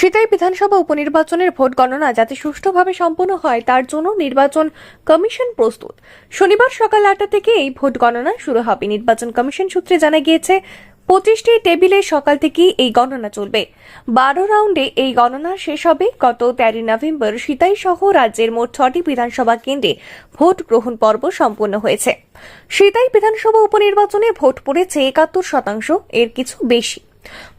সিতাই বিধানসভা উপনির্বাচনের ভোট গণনা যাতে সুষ্ঠুভাবে সম্পন্ন হয়, তার জন্য নির্বাচন কমিশন প্রস্তুত। শনিবার সকাল আটটা থেকে এই ভোট গণনা শুরু হবে। নির্বাচন কমিশন সূত্রে জানা গিয়েছে, পঁচিশটি টেবিলে সকাল থেকেই এই গণনা চলবে। বারো রাউন্ডে এই গণনা শেষ হবে। গত তেরোই নভেম্বর সিতাই সহ রাজ্যের মোট ছটি বিধানসভা কেন্দ্রে ভোট গ্রহণ পর্ব সম্পন্ন হয়েছে। সিতাই বিধানসভা উপনির্বাচনে ভোট পড়েছে একাত্তর শতাংশ, এর কিছু বেশি।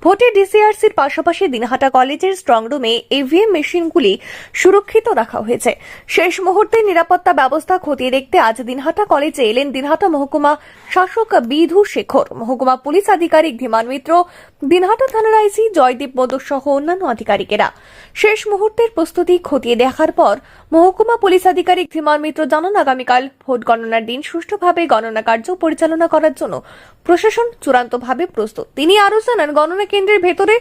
ভোটে ডিসিআরসির পাশাপাশি দিনহাটা কলেজের স্ট্রং রুমে ইভিএম মেশিনগুলি সুরক্ষিত রাখা হয়েছে। শেষ মুহূর্তে নিরাপত্তা ব্যবস্থা খতিয়ে দেখতে আজ দিনহাটা কলেজে এলেন দিনহাটা মহকুমা শাসক বিধু শেখর। মহকুমা পুলিশ আধিকারিক ধীমান মিত্র, দিনহাটা থানার আইসি জয়দীপ মোদক সহ অন্যান্য আধিকারিকেরা। শেষ মুহূর্তের প্রস্তুতি খতিয়ে দেখার পর মহকুমা পুলিশ আধিকারিক ধীমান মিত্র জানান, আগামীকাল ভোট গণনার দিন সুষ্ঠুভাবে গণনা কার্য পরিচালনা করার জন্য প্রশাসন চূড়ান্তভাবে প্রস্তুত। তিনি আরও জানান গণনা কেন্দ্রের ভেতরে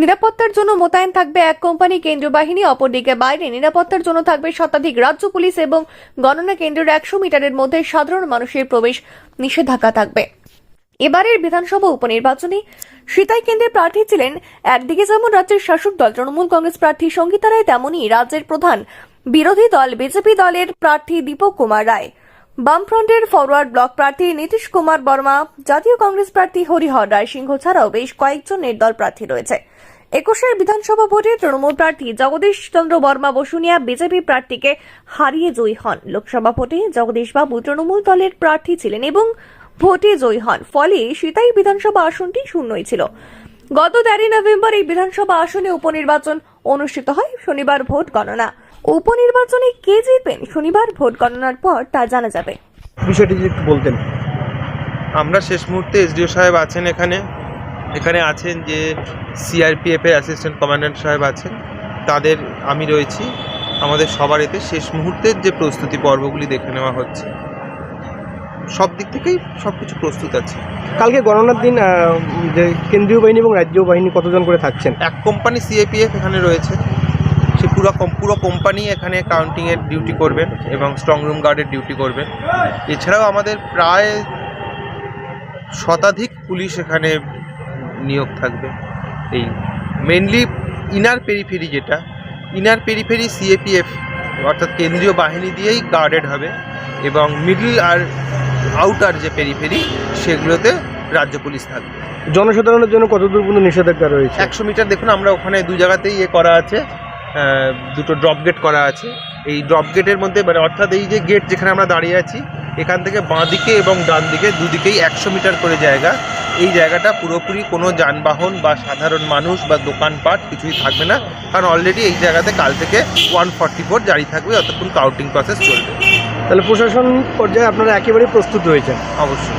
নিরাপত্তার জন্য মোতায়েন থাকবে এক কোম্পানি কেন্দ্রীয় বাহিনী, অপরদিকে বাইরে নিরাপত্তার জন্য থাকবে শতাধিক রাজ্য পুলিশ এবং গণনা কেন্দ্রের একশো মিটারের মধ্যে সাধারণ মানুষের প্রবেশ নিষেধাজ্ঞা থাকবে। এবারের বিধানসভা উপনির্বাচনে সীতাই কেন্দ্রে প্রার্থী ছিলেন একদিকে যেমন রাজ্যের শাসক দল, তৃণমূল কংগ্রেস প্রার্থী সঙ্গীতা রায়, তেমনই রাজ্যের প্রধান বিরোধী দল, বিজেপি দলের প্রার্থী দীপক কুমার রায়। বামফ্রন্টের ফরওয়ার্ড ব্লক প্রার্থী নীতিশ কুমার বর্মা, জাতীয় কংগ্রেস প্রার্থী হরিহর রায় সিংহ ছাড়াও বেশ কয়েকজন নির্দল প্রার্থী রয়েছে। একুশের বিধানসভা ভোটে তৃণমূল প্রার্থী জগদীশ চন্দ্র বর্মা বসুনিয়া বিজেপি প্রার্থীকে হারিয়ে জয়ী হন। লোকসভা ভোটে জগদীশ বাবু তৃণমূল দলের প্রার্থী ছিলেন এবং ভোটে জয়ী হন। ফলে সিতাই বিধানসভা আসনটি শূন্যই ছিল। গত তেরোই নভেম্বর এই বিধানসভা আসনে উপনির্বাচন অনুষ্ঠিত হয় শনিবার ভোট গণনা। উপনির্বাচনে কে জিতবেন শনিবার ভোট গণনার পর তা জানা যাবে। বিষয়টি যদি একটু বলতেন। আমরা শেষ মুহূর্তে এসডিও সাহেব আছেন এখানে। এখানে আছেন যে সিআরপিএফের অ্যাসিস্ট্যান্ট কমান্ড্যান্ট সাহেব আছেন। তাদের আমি রয়েছি। আমাদের সবার এতে শেষ মুহূর্তের যে প্রস্তুতি পর্বগুলি দেখে নেওয়া হচ্ছে। সব দিক থেকেই সব কিছু প্রস্তুত আছে। কালকে গণনার দিন যে কেন্দ্রীয় বাহিনী এবং রাজ্য বাহিনী কতজন করে থাকছেন? এক কোম্পানি সিএপিএফ এখানে রয়েছে। সে পুরো পুরো কোম্পানি এখানে কাউন্টিংয়ের ডিউটি করবেন এবং স্ট্রং রুম গার্ডের ডিউটি করবেন এছাড়াও আমাদের প্রায় শতাধিক পুলিশ এখানে নিয়োগ থাকবে। এই মেনলি ইনার পেরিফেরি যেটা ইনার পেরিফেরি সিএপিএফ অর্থাৎ কেন্দ্রীয় বাহিনী দিয়েই গার্ডেড হবে এবং মিডল আর আউটার যে পেরিফেরি সেগুলোতে রাজ্য পুলিশ থাকবে। জনসাধারণের জন্য কত দূর পর্যন্ত নিষেধাজ্ঞা রয়েছে? একশো মিটার দেখুন আমরা ওখানে দু জায়গাতেই ইয়ে করা আছে। দুটো ড্রপ গেট করা আছে। এই ড্রপ গেটের মধ্যে মানে অর্থাৎ এই যে গেট যেখানে আমরা দাঁড়িয়ে আছি এখান থেকে বাঁ দিকে এবং ডান দিকে দুদিকেই একশো মিটার করে জায়গা। এই জায়গাটা পুরোপুরি কোনো যানবাহন বা সাধারণ মানুষ বা দোকানপাট কিছুই থাকবে না। কারণ অলরেডি এই জায়গাতে কাল থেকে ওয়ান ফর্টি ফোর জারি থাকবে অতক্ষণ কাউন্টিং প্রসেস চলবে। তাহলে প্রশাসন পর্যায়ে আপনারা একেবারেই প্রস্তুত রয়েছেন। অবশ্যই।